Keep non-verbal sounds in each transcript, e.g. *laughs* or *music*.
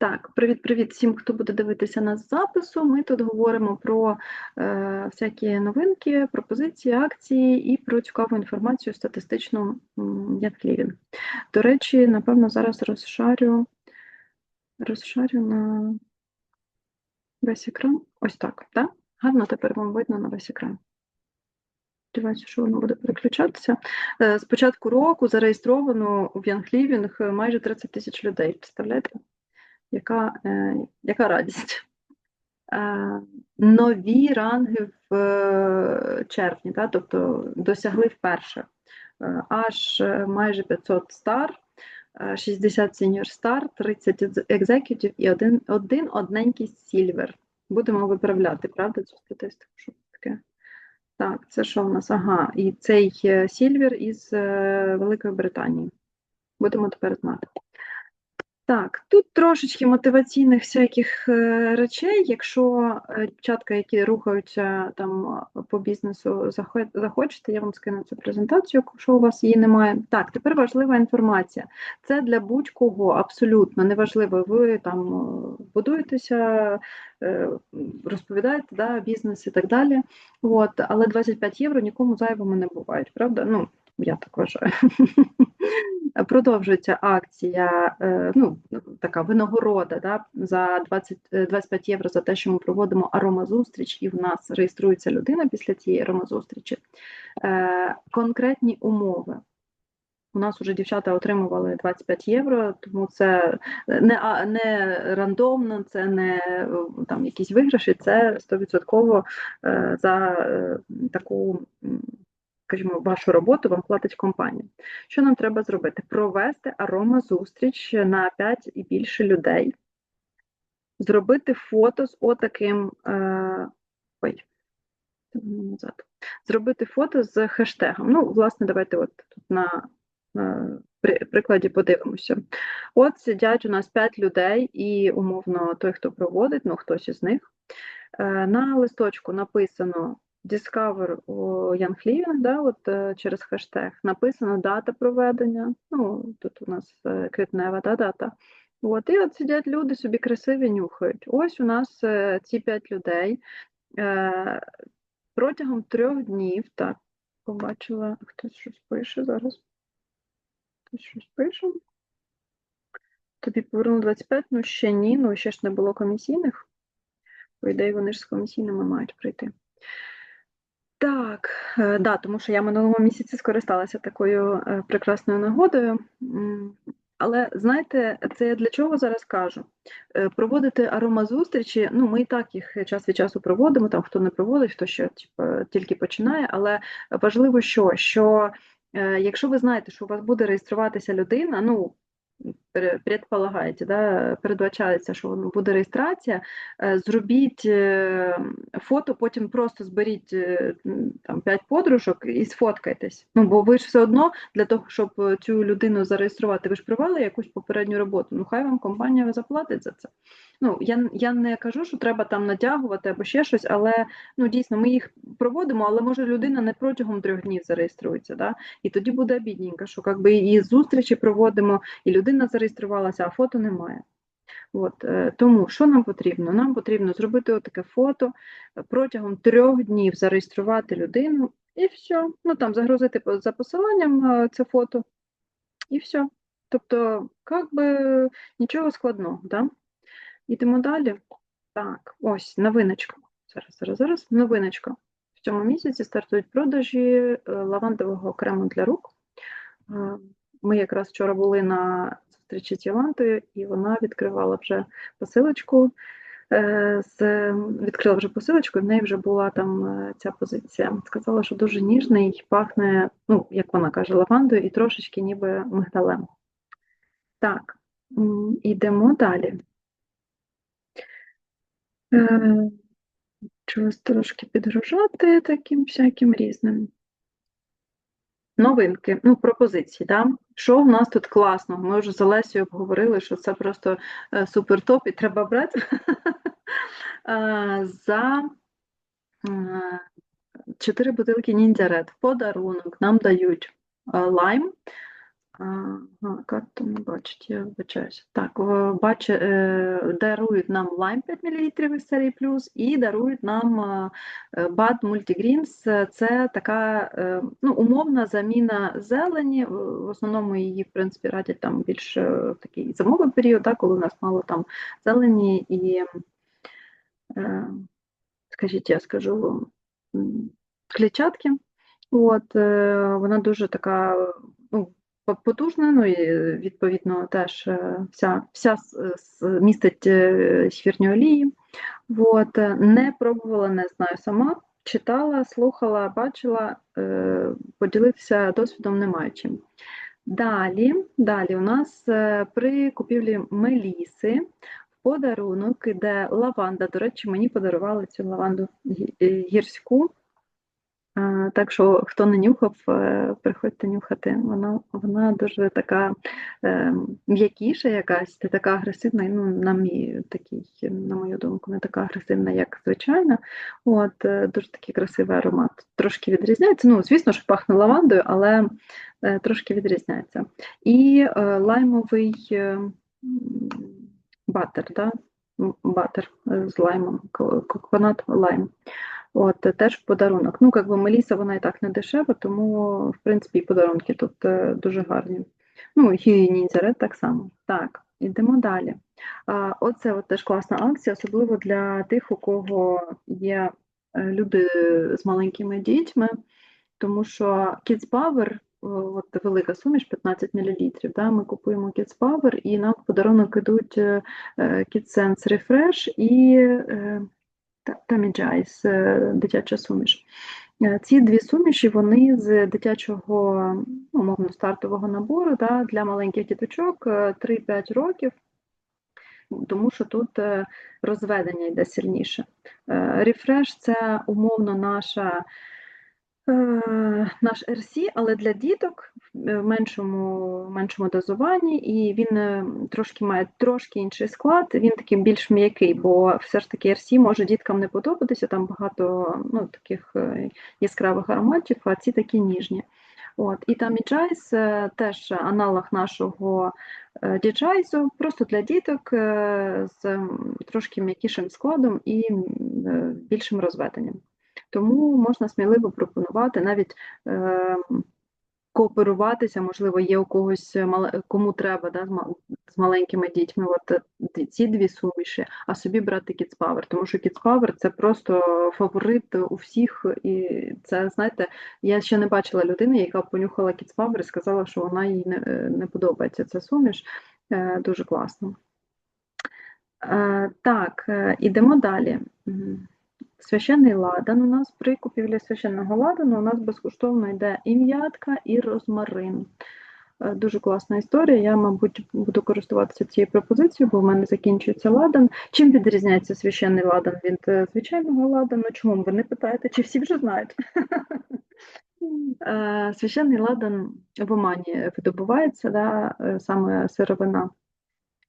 Так, привіт-привіт всім, хто буде дивитися нас з запису. Ми тут говоримо про е, всякі новинки, пропозиції, акції і про цікаву інформацію статистичну м. До речі, напевно, зараз розшарю, розшарю на весь екран. Ось так, так? Гарно тепер вам видно на весь екран. Сподіваюся, що воно буде переключатися. Е, З початку року зареєстровано в Living майже 30 тисяч людей. Представляєте? Яка, е, яка радість? Е, нові ранги в е, червні, та, тобто досягли вперше е, аж е, майже 500 стар, е, 60 сеньор стар, 30 екзекютів і один, один одненький сільвер. Будемо виправляти, правда, цю статистику? Що таке? Так, це що в нас? Ага, і цей е, сільвер із е, Великої Британії. Будемо тепер знати. Так, тут трошечки мотиваційних всяких е, речей. Якщо е, дівчатка, які рухаються там е, по бізнесу, захо- захочете, я вам скину цю презентацію, якщо у вас її немає. Так, тепер важлива інформація. Це для будь-кого абсолютно неважливо. Ви там будуєтеся, розповідаєте да, бізнес і так далі. От, але 25 євро нікому зайвими не бувають, правда? Ну, я так вважаю. *laughs* Продовжується акція, е, ну, така винагорода да, за 20, е, 25 євро за те, що ми проводимо аромазустріч, і в нас реєструється людина після цієї аромазустрічі. Е, Конкретні умови. У нас вже дівчата отримували 25 євро, тому це не, не рандомно, це не е, там якісь виграші, це 100% е, за е, таку, скажімо, вашу роботу вам платить компанія. Що нам треба зробити? Провести аромазустріч на 5 і більше людей, зробити фото з отаким. Е, ой, назад. Зробити фото з хештегом. Ну, власне, давайте от тут на при, прикладі подивимося. От сидять у нас 5 людей, і умовно той, хто проводить, ну хтось із них. Е, на листочку написано Discover у Young Living, да, от, е, через хештег, написано дата проведення. Ну, тут у нас е, квітнева да, дата. От, і от сидять люди собі красиві нюхають. Ось у нас е, ці 5 людей. Протягом трьох днів, так, побачила, хтось щось пише зараз. Хтось щось пише. Тобі повернули 25, ну ще ні, ну ще ж не було комісійних. По ідеї, вони ж з комісійними мають прийти. Так, е, да, тому що я минулого місяці скористалася такою е, прекрасною нагодою. Але знаєте, це я для чого зараз кажу? Е, Проводити аромазустрічі, ну ми і так їх час від часу проводимо, там хто не проводить, хто ще типу, тільки починає, але важливо, що, що якщо ви знаєте, що у вас буде реєструватися людина, ну предполагаєте, да, передбачається, що буде реєстрація, е, зробіть е, фото, потім просто зберіть е, там 5 подружок і сфоткайтесь. Ну, бо ви ж все одно для того, щоб цю людину зареєструвати, ви ж провели якусь попередню роботу. Ну, хай вам компанія заплатить за це. Ну, я, я не кажу, що треба там натягувати або ще щось, але ну, дійсно ми їх проводимо, але може людина не протягом трьох днів зареєструється. Да? І тоді буде бідненько, що якби і зустрічі проводимо, і людина зареєструвалася, а фото немає. От, е, тому що нам потрібно? Нам потрібно зробити отаке фото, е, протягом трьох днів зареєструвати людину і все. Ну там загрузити за посиланням е, це фото, і все. Тобто, як би нічого складного, да? Йдемо далі. Так, ось новиночка. Зараз, зараз, зараз. Новиночка. В цьому місяці стартують продажі лавандового крему для рук. Ми якраз вчора були на зустрічі з Йолантою, і вона відкривала вже посилочку. е, З, відкрила вже посилочку, і в неї вже була там е, ця позиція. Сказала, що дуже ніжний, пахне, ну, як вона каже, лавандою і трошечки ніби мигдалем. Так, йдемо далі. Е, Чогось трошки підгружати таким всяким різним. Новинки, ну, пропозиції, да? Що в нас тут класно? Ми вже з Олесією обговорили, що це просто е, супер топ і треба брати. *laughs* Е, За е, чотири бутилки ніндзя ред подарунок нам дають лайм, Ага, карту не бачить, я вибачаюся. Так, бачу, е, дарують нам лайм 5 мл із серії плюс і дарують нам е, е, бад мультигрінс. Е, Це така ну, умовна заміна зелені. В основному її, в принципі, радять там більш в такий зимовий період, да, коли у нас мало там зелені і, скажіть, я скажу, м, клітчатки. От, вона дуже така, ну, потужна, ну і відповідно теж е, вся, вся містить ефірні олії. От, е, не пробувала, не знаю сама. Читала, слухала, бачила, е, поділитися досвідом немає чим. Далі, далі у нас при купівлі меліси в подарунок іде лаванда. До речі, мені подарували цю лаванду гірську. Так що, хто не нюхав, е, приходьте нюхати. Вона, вона дуже така е, м'якіша якась, не така агресивна, ну, на мій такий, на мою думку, не така агресивна, як звичайна. От, е, дуже такий красивий аромат. Трошки відрізняється. Ну, звісно ж, пахне лавандою, але трошки відрізняється. І лаймовий батер, да? Батер з лаймом, ко- коконат лайм. От, е, теж в подарунок. Ну, як би Меліса, вона і так не дешева, тому, в принципі, і подарунки тут е, дуже гарні. Ну, і ніндзя так само. Так, ідемо далі. Оце от теж класна акція, особливо для тих, у кого є е, люди з маленькими дітьми, тому що Kids Power, от велика суміш, 15 мл, да, ми купуємо Kids Power, і нам в подарунок ідуть е, е, Kids Sense Refresh і е, та- Tammy е, дитяча суміш. Е, Ці дві суміші вони з дитячого умовно стартового набору да, для маленьких діточок е, 3-5 років, тому що тут е, розведення йде сильніше. Рефреш – це умовно наша. Е, Наш RC, але для діток в в меншому, меншому дозуванні, і він е, трошки має трошки інший склад, він такий більш м'який, бо все ж таки RC може діткам не подобатися, там багато ну, таких е, яскравих ароматів, а ці такі ніжні. От. І там Джайс теж аналог нашого діджайзу, просто для діток е, з трошки м'якішим складом і е, більшим розведенням. Тому можна сміливо пропонувати навіть е, кооперуватися, можливо, є у когось мале- кому треба да, з маленькими дітьми. От е, ці дві суміші, а собі брати Power, тому що Power це просто фаворит у всіх. І це, знаєте, я ще не бачила людини, яка понюхала Power і сказала, що вона їй не, е, не подобається ця суміш. Е, Дуже класно. Е, Так, е, ідемо далі. Священний ладан у нас при купівлі священного ладану у нас безкоштовно йде і м'ятка, і розмарин. Е, Дуже класна історія. Я, мабуть, буду користуватися цією пропозицією, бо в мене закінчується ладан. Чим відрізняється священний ладан від е, звичайного ладану? Чому ви не питаєте? Чи всі вже знають? *laughs* Е, Священний ладан в Омані видобувається, да, саме сировина.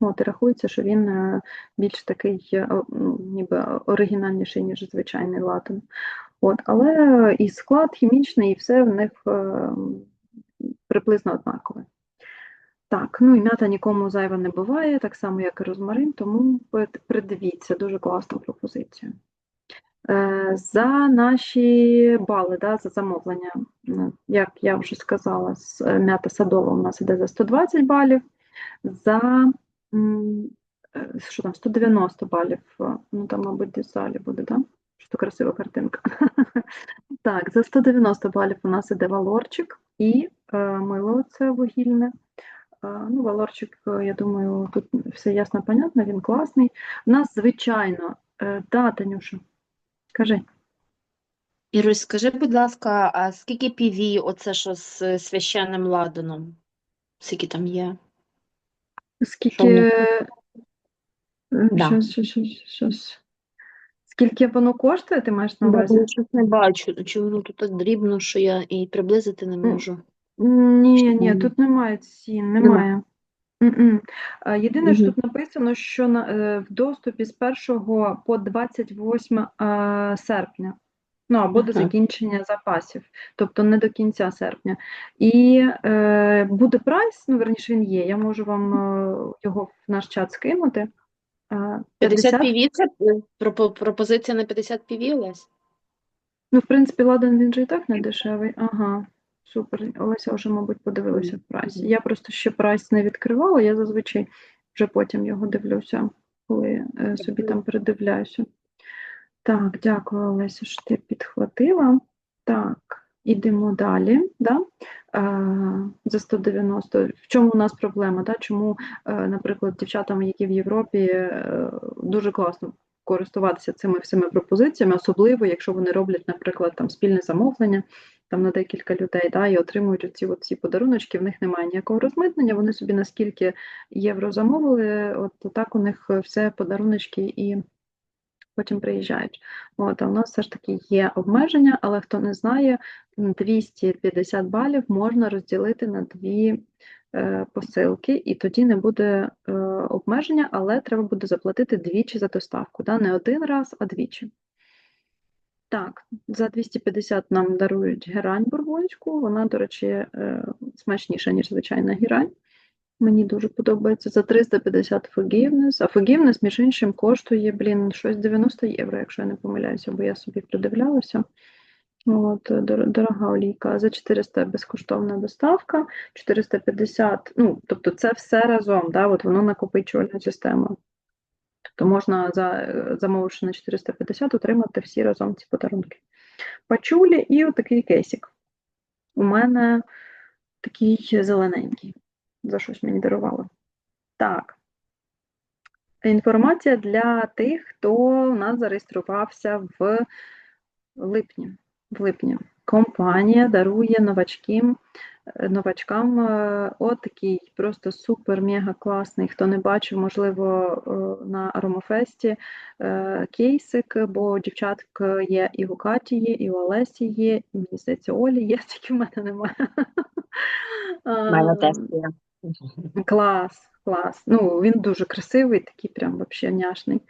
От, і рахується, що він е, більш такий е, ну, ніби оригінальніший, ніж звичайний ладан. От, але і склад хімічний, і все в них е, приблизно однакове. Так, ну і м'ята нікому зайва не буває, так само, як і розмарин, тому придивіться, дуже класна пропозиція. За наші бали, да, за замовлення, ну, як я вже сказала, м'ята садова у нас іде за 120 балів, за що там, 190 балів, е, ну там, мабуть, десь буде, да? Що то красива картинка. *laughs* Так, за 190 балів у нас іде валорчик і е, мило це вугільне. Е, Ну, валорчик, я думаю, тут все ясно, понятно, він класний. У нас, звичайно, е, да, Танюша, кажи. Ірусь, скажи, будь ласка, а скільки PV оце що з е, священним ладаном? Скільки там є? Скільки. Да. Щось, щось, щось, щось. Скільки воно коштує, ти маєш на увазі? я щось не бачу, чи воно тут так дрібно, що я і приблизити не можу. Ні, ні, тут немає цін, Нема. немає. М-м. Е, Єдине, що Мгм. тут написано, що на, е, в доступі з 1 по 28 е, серпня. Ну, або до закінчення запасів, тобто не до кінця серпня. І е, буде прайс, ну, верніше, він є. Я можу вам е, його в наш чат скинути. Е, 50 PV це е, пропо- пропозиція на 50 PV, Олесь? Ну, в принципі, ладан він же і так не дешевий. Ага, супер. Олеся вже, мабуть, подивилася в прайсі. Я просто ще прайс не відкривала, я зазвичай вже потім його дивлюся, коли е, собі там передивляюся. Так, дякую, Олеся, що ти підхватила. Так, ідемо далі. Да? Е, за 190. В чому у нас проблема? Да? Чому, е, наприклад, дівчатам, які в Європі, е, дуже класно користуватися цими всіми пропозиціями, особливо, якщо вони роблять, наприклад, там спільне замовлення там на декілька людей, да, і отримують оці от ці подаруночки, в них немає ніякого розмитнення, вони собі на скільки євро замовили, от так у них все подаруночки і потім приїжджають. От, а у нас все ж таки є обмеження, але хто не знає, 250 балів можна розділити на дві е, посилки, і тоді не буде е, обмеження, але треба буде заплатити двічі за доставку. Да? Не один раз, а двічі. Так, за 250 нам дарують герань бургундську. Вона, до речі, е, смачніша, ніж звичайна герань. Мені дуже подобається. За 350 forgiveness. А forgiveness, між іншим, коштує, блін, щось 90 євро, якщо я не помиляюся, бо я собі придивлялася. От, дорога олійка. За 400 безкоштовна доставка, 450, ну, тобто це все разом, да, от воно накопичувальна система. Тобто можна, за, замовивши на 450, отримати всі разом ці подарунки. Пачулі і отакий кейсик. У мене такий зелененький. За щось мені дарували. Так. Інформація для тих, хто у нас зареєструвався в липні. В липні. Компанія дарує новачкам, е, новачкам е, отакий просто супер-мега класний. Хто не бачив, можливо, е, на Аромафесті е, кейсик, бо дівчаток є і у Каті є, і у Олесі є, і мені здається, Олі є, *laughs* тільки в мене немає. У мене теж Ем, є. Клас, клас. Ну, він дуже красивий, такий прям вообще няшний.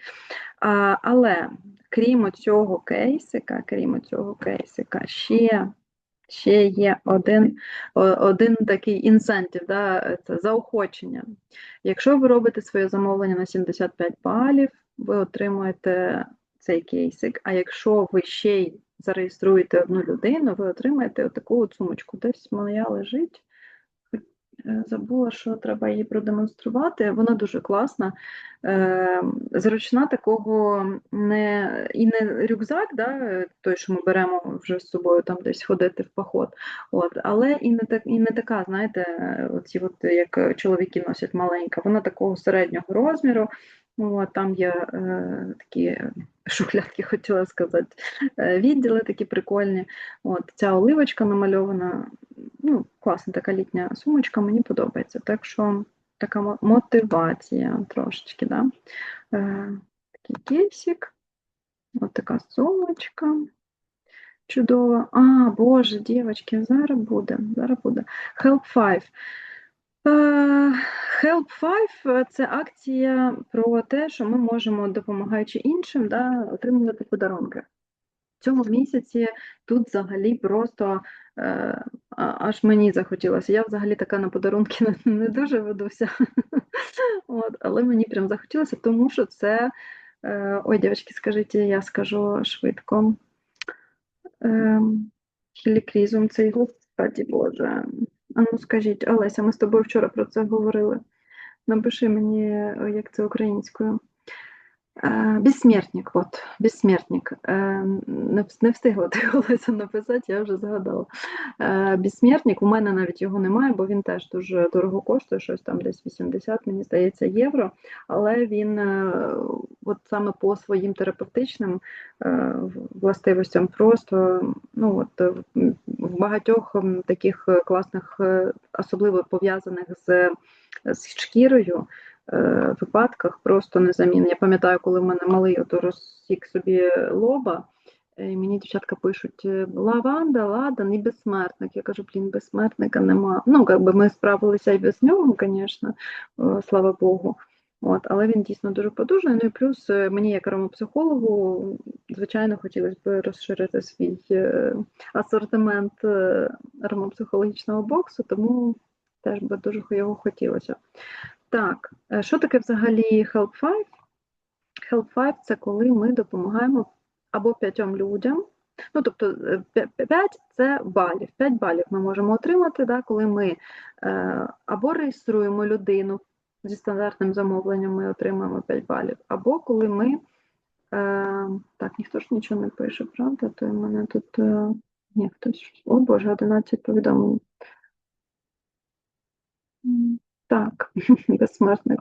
А, але крім цього кейсика, крім цього кейсика, ще, ще є один, один такий інсентив, да, це заохочення. Якщо ви робите своє замовлення на 75 балів, ви отримуєте цей кейсик. А якщо ви ще й зареєструєте одну людину, ви отримаєте отаку от сумочку. Десь моя лежить. Е, Забула, що треба її продемонструвати. Вона дуже класна, е, зручна такого не і не рюкзак, да, той, що ми беремо вже з собою там десь ходити в поход. От, але і не так, і не така, знаєте, оці от як чоловіки носять маленька, вона такого середнього розміру. От, там є е, такі шухлядки, *laughs* хотіла сказати, е, відділи такі прикольні. От, ця оливочка намальована, ну, класна така літня сумочка, мені подобається. Так що така мотивація трошечки, да? Е, такий кейсик, от така сумочка. Чудово. А, Боже, дівчатки, зараз буде, зараз буде. Help 5. Е, Help 5 – це акція про те, що ми можемо, допомагаючи іншим, да, отримувати подарунки. В цьому місяці тут взагалі просто е, аж мені захотілося. Я взагалі така на подарунки *laughs* не, не дуже ведуся. *laughs* От, але мені прям захотілося, тому що це. Е, ой, дівчатки, скажіть, я скажу швидко. Ем, Хілікрізум, цей господі Боже. А ну скажіть, Олеся, ми з тобою вчора про це говорили. Напиши мені, як це українською. Безсмертник, от, безсмертник. Е, Не, встигла ти Олеся написати, я вже згадала. Е, Безсмертник, у мене навіть його немає, бо він теж дуже дорого коштує, щось там десь 80, мені здається, євро. Але він е, от саме по своїм терапевтичним е, властивостям просто ну, от, в- багатьох таких класних, особливо пов'язаних з, з шкірою випадках просто незамінний. Я пам'ятаю, коли в мене малий ото розсік собі лоба, е, і мені дівчатка пишуть е, лаванда, ладан і безсмертник. Я кажу, блін, безсмертника нема. Ну, якби ми справилися і без нього, звісно, слава Богу. От, але він дійсно дуже потужний. Ну і плюс е, мені, як аромапсихологу, звичайно, хотілося б розширити свій е, асортимент е, аромапсихологічного боксу, тому теж би дуже його хотілося. Так, е, що таке взагалі Help 5? Help 5 – це коли ми допомагаємо або п'ятьом людям. Ну, тобто 5 це балів. 5 балів ми можемо отримати, да, коли ми е, або реєструємо людину зі стандартним замовленням, ми отримаємо 5 балів, або коли ми. Е, так, ніхто ж нічого не пише, правда? То в мене тут. Е, ні, хтось. О Боже, 11 повідомлень. Так, *laughs* безсмертник.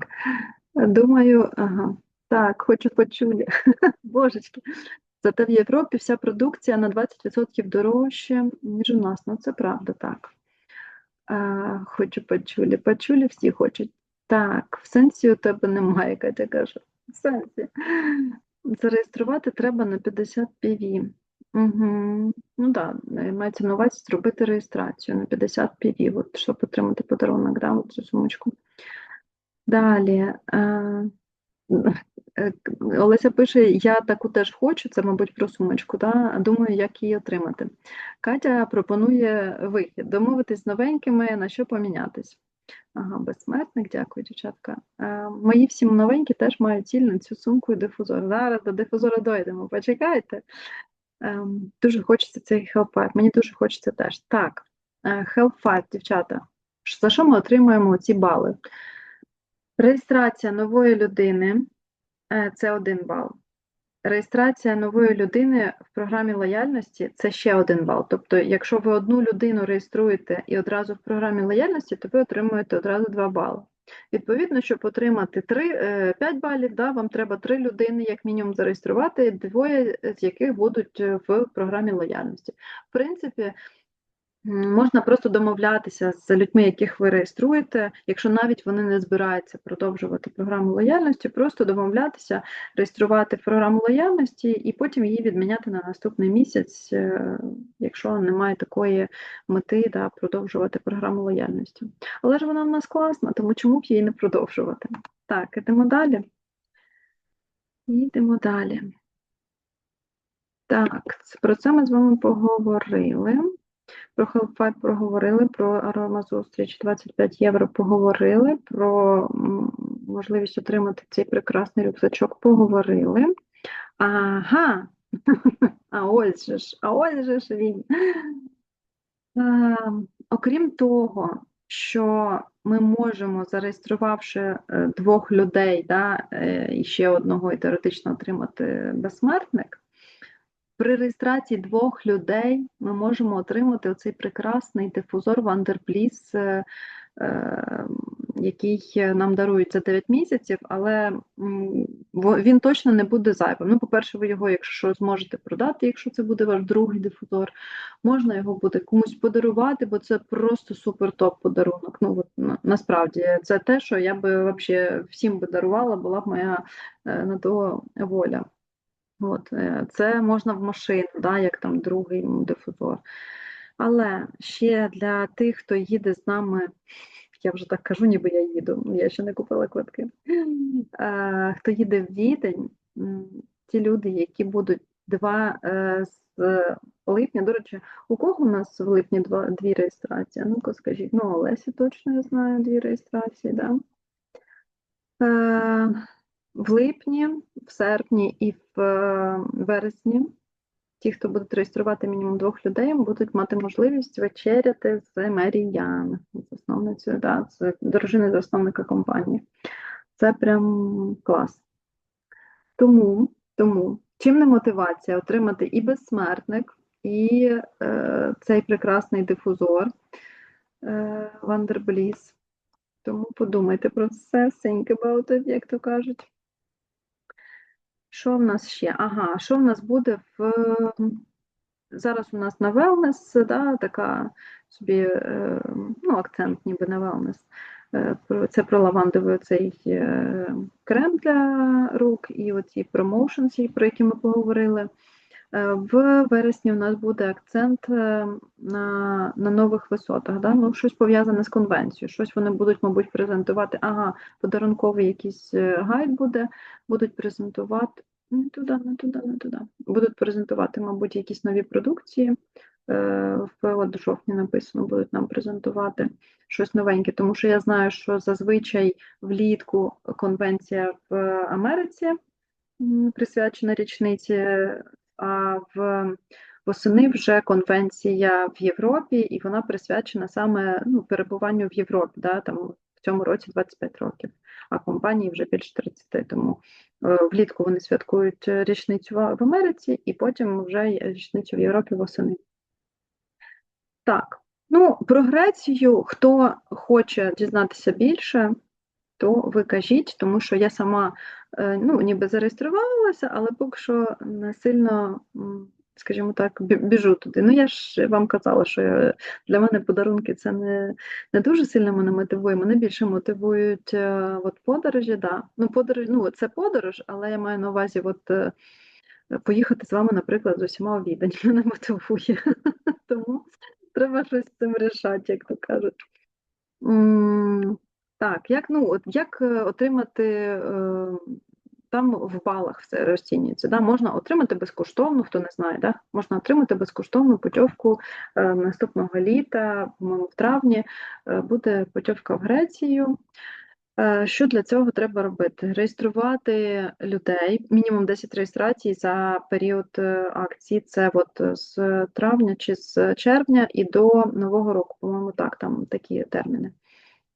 Думаю, ага. Так, хочу почули. *laughs* Божечки. Зате в Європі вся продукція на 20% дорожче, ніж у нас. Ну, це правда, так. А, хочу почулі. Почулі всі хочуть. Так, в сенсі у тебе немає, Катя каже. В сенсі. Зареєструвати треба на 50 PV. Угу. Ну так, да, мається на увазі зробити реєстрацію на 50 PV, от, щоб отримати подарунок, да, цю сумочку. Далі. Е, Олеся пише: я таку теж хочу, це, мабуть, про сумочку. Да? Думаю, як її отримати. Катя пропонує вихід, домовитись з новенькими, на що помінятись. Ага, безсмертник, дякую, дівчатка. Е, мої всі новенькі теж мають ціль на цю сумку і дифузор. Зараз до дифузора дойдемо, почекайте. Е, дуже хочеться цей 5. Мені дуже хочеться теж. Так, е, 5, дівчата. За що ми отримуємо ці бали? Реєстрація нової людини е, це один бал. Реєстрація нової людини в програмі лояльності це ще один бал. Тобто, якщо ви одну людину реєструєте і одразу в програмі лояльності, то ви отримуєте одразу 2 бали. Відповідно, щоб отримати 3, 5 балів, да, вам треба 3 людини, як мінімум, зареєструвати, двоє з яких будуть е, в програмі лояльності. В принципі, Можна просто домовлятися з людьми, яких ви реєструєте, якщо навіть вони не збираються продовжувати програму лояльності, просто домовлятися, реєструвати програму лояльності і потім її відміняти на наступний місяць, е, якщо немає такої мети да, продовжувати програму лояльності. Але ж вона в нас класна, тому чому б її не продовжувати? Так, ідемо далі. Йдемо далі. Так, про це ми з вами поговорили. Про Help5 проговорили, про аромазустріч 25 євро поговорили, про можливість отримати цей прекрасний рюкзачок поговорили. Ага, *laughs* а ось же ж, а ось же ж він. Е, окрім того, що ми можемо, зареєструвавши е, двох людей, да, е, і ще одного і теоретично отримати безсмертник, при реєстрації двох людей ми можемо отримати оцей прекрасний дифузор Вандерпліс, е, який нам дарують за 9 місяців, але він точно не буде зайвим. Ну, по-перше, ви його, якщо зможете продати, якщо це буде ваш другий дифузор, можна його буде комусь подарувати, бо це просто супер топ подарунок. Ну, от, насправді, це те, що я би вообще всім би дарувала, була б моя е, на то воля. От, е, це можна в машину, да, як там другий дифузор. Але ще для тих, хто їде з нами, я вже так кажу, ніби я їду, я ще не купила квитки. Е, Хто їде в Відень, ті люди, які будуть два е, з липня, до речі, у кого у нас в липні два, дві реєстрації? Ну-ка скажіть, ну, Олесі точно я знаю дві реєстрації, да? В липні, в серпні і в е, вересні ті, хто будуть реєструвати мінімум двох людей, будуть мати можливість вечеряти з Меріян, засновницею, да, з дружиною засновника компанії. Це прям клас. Тому, тому чим не мотивація отримати і безсмертник, і е, цей прекрасний дифузор е. Тому подумайте про це, think about it, як то кажуть. Що в нас ще? Ага, що в нас буде в. Зараз у нас на wellness, да, така собі е, ну, акцент ніби на wellness. Е, Це про лавандовий цей е, крем для рук і оці промоушенці, про які ми поговорили. Е, В вересні у нас буде акцент е, на, на нових висотах, да? ну, щось пов'язане з конвенцією, щось вони будуть, мабуть, презентувати. Ага, подарунковий якийсь е, гайд буде, будуть презентувати. Не туди, не туди, не туди. Будуть презентувати, мабуть, якісь нові продукції. В от жовтні написано, будуть нам презентувати щось новеньке, тому що я знаю, що зазвичай влітку конвенція в Америці присвячена річниці, в восени вже конвенція в Європі, і вона присвячена саме ну, перебуванню в Європі. Да, там в цьому році 25 років, а компанії вже більше 30. Тому е, влітку вони святкують е, річницю в Америці, і потім вже річницю в Європі восени. Так, ну про Грецію, хто хоче дізнатися більше, то ви кажіть, тому що я сама ну, ніби зареєструвалася, але поки що не сильно, скажімо так, біжу туди. Ну, я ж вам казала, що для мене подарунки це не, не дуже сильно мене мотивує. Мене більше мотивують е, от подорожі, да. Ну, подорож, ну, це подорож, але я маю на увазі, от. е, Поїхати з вами, наприклад, з усіма у Відень *laughs* мене мотивує. *laughs* Тому треба щось з цим рішати, як то кажуть. Так, як, ну, от як е, отримати, е, там в балах все розцінюється, да? можна отримати безкоштовно, хто не знає, да? можна отримати безкоштовну путівку е, наступного літа, по-моєму, в травні е, буде путівка в Грецію. Е, Що для цього треба робити? Реєструвати людей, мінімум 10 реєстрацій за період е, акції. Це от з травня чи з червня і до Нового року, по-моєму, так, там такі терміни.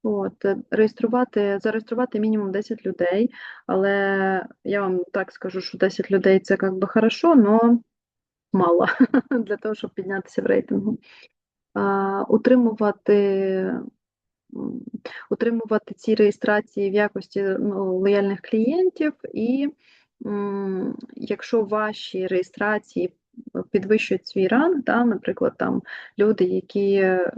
От, е, реєструвати, зареєструвати мінімум 10 людей, але я вам так скажу, що 10 людей це як би хорошо, але мало *laughs* для того, щоб піднятися в рейтингу. А, утримувати утримувати ці реєстрації в якості ну, лояльних клієнтів, і м, якщо ваші реєстрації підвищують свій ранг, да, наприклад, там люди, які е,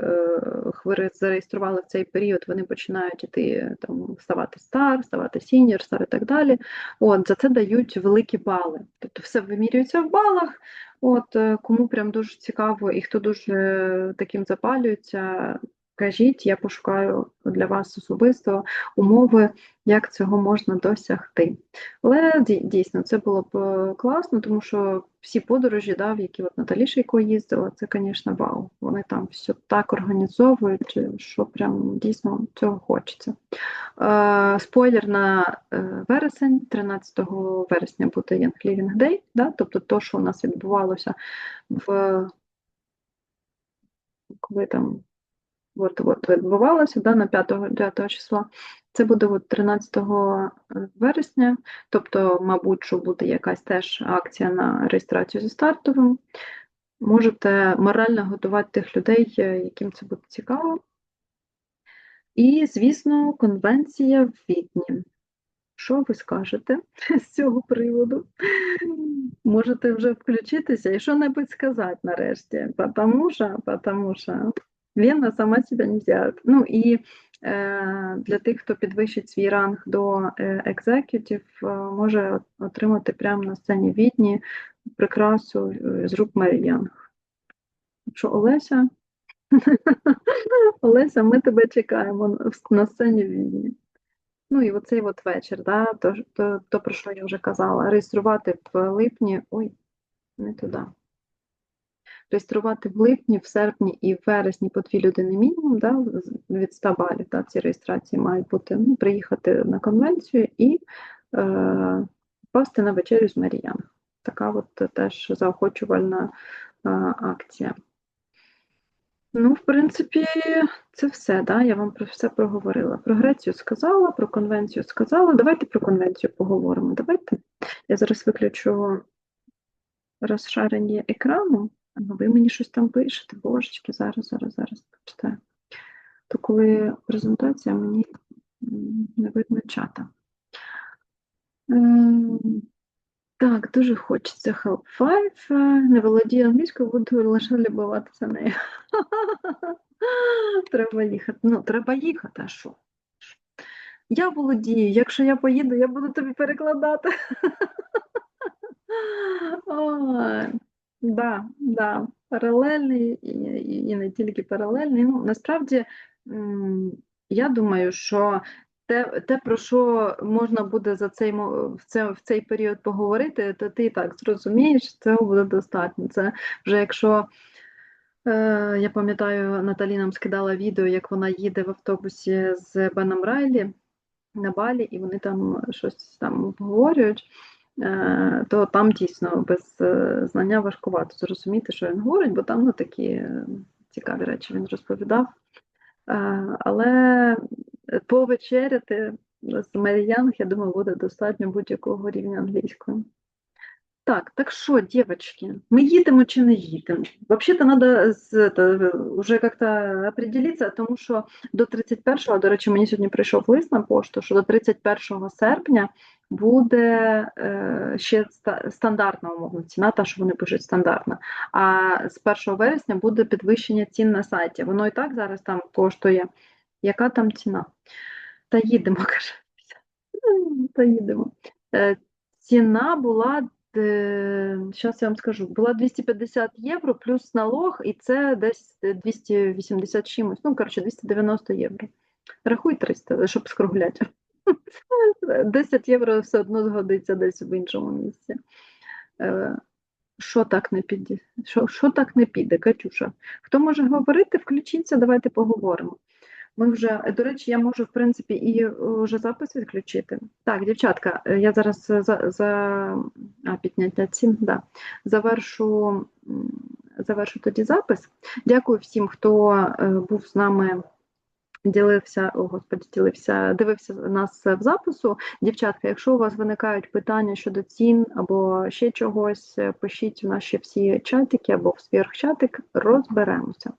зареєстрували в цей період, вони починають іти там ставати стар, ставати сіньор, стар і так далі. От за це дають великі бали. Тобто все вимірюється в балах. От е, кому прям дуже цікаво і хто дуже таким запалюється, кажіть, я пошукаю для вас особисто умови, як цього можна досягти. Але дійсно це було б е, класно, тому що всі подорожі, да, в які от Наталі Шейко їздила, це, звісно, вау. Вони там все так організовують, що прям дійсно цього хочеться. Е, спойлер на е, вересень, 13 вересня буде Young Living Day, да, тобто то, що у нас відбувалося в коли там от, от відбувалося да, на 5, 9 числа. Це буде от 13 вересня, тобто, мабуть, що буде якась теж акція на реєстрацію зі стартовим. Можете морально готувати тих людей, е, яким це буде цікаво. І, звісно, конвенція в Відні. Що ви скажете *laughs* з цього приводу? Можете вже включитися і що-небудь сказати нарешті, потому що, потому що Вена сама себе не взяла. Ну і е, для тих, хто підвищить свій ранг до екзекютів, може отримати прямо на сцені Відні прикрасу е, з рук Мері Янг. Що, Олеся? *laughs* Олеся, ми тебе чекаємо на- на сцені Відні. Ну і оцей от вечір, да, то, то, то, про що я вже казала, реєструвати в липні, ой, не туди. Реєструвати в липні, в серпні і в вересні по дві людини мінімум, да, від 100 балів, да, ці реєстрації мають бути, ну, приїхати на конвенцію і е, попасти на вечерю з Маріян. Така от теж заохочувальна е, акція. Ну, в принципі, це все, да? Я вам про все проговорила. Про Грецію сказала, про конвенцію сказала. Давайте про конвенцію поговоримо. Давайте. Я зараз виключу розшарення екрану. Ну, ви мені щось там пишете, божечки, зараз, зараз, зараз почитаю. То коли презентація, мені не видно чата. Ем, Так, дуже хочеться Help 5. е, Не володію англійською, буду лише любуватися нею. *laughs* Треба їхати. Ну, треба їхати, а що? Я володію, якщо я поїду, я буду тобі перекладати. *laughs* Да, да, паралельний і, і, не тільки паралельний. Ну, насправді, я думаю, що те, те, про що можна буде за цей, в, це, в цей період поговорити, то ти так зрозумієш, цього буде достатньо. Це вже якщо, е, я пам'ятаю, Наталі нам скидала відео, як вона їде в автобусі з Беном Райлі на Балі, і вони там щось там обговорюють то там дійсно без е, знання важкувато зрозуміти, що він говорить, бо там ну, такі е, цікаві речі він розповідав. Е, Але повечеряти з Мері Янг, я думаю, буде достатньо будь-якого рівня англійської. Так, так що, дівчатки, ми їдемо чи не їдемо? Взагалі-то треба з, та, вже як-то определитися, тому що до 31-го, до речі, мені сьогодні прийшов лист на пошту, що до 31 серпня буде е, ще стандартна умовно ціна, та, що вони пишуть стандартна. А з 1 вересня буде підвищення цін на сайті. Воно і так зараз там коштує. Яка там ціна? Та їдемо, *laughs* каже. Та їдемо. Е, ціна була, зараз я вам скажу, була 250 євро плюс налог, і це десь 280 чимось, ну, коротше, 290 євро. Рахуй 300, щоб скругляти. 10 *laughs* євро все одно згодиться десь в іншому місці. Е, Що так не піде? Що, що так не піде, Катюша? Хто може говорити, включіться, давайте поговоримо. Ми вже, до речі, я можу, в принципі, і е, вже запис відключити. Так, дівчатка, е, я зараз е, за, за... А, підняття цін, да. завершу, завершу тоді запис. Дякую всім, хто е, був з нами, ділився, о, господи, ділився, дивився нас в запису. Дівчатка, якщо у вас виникають питання щодо цін або ще чогось, е, пишіть в наші всі чатики або в сверхчатик, розберемося.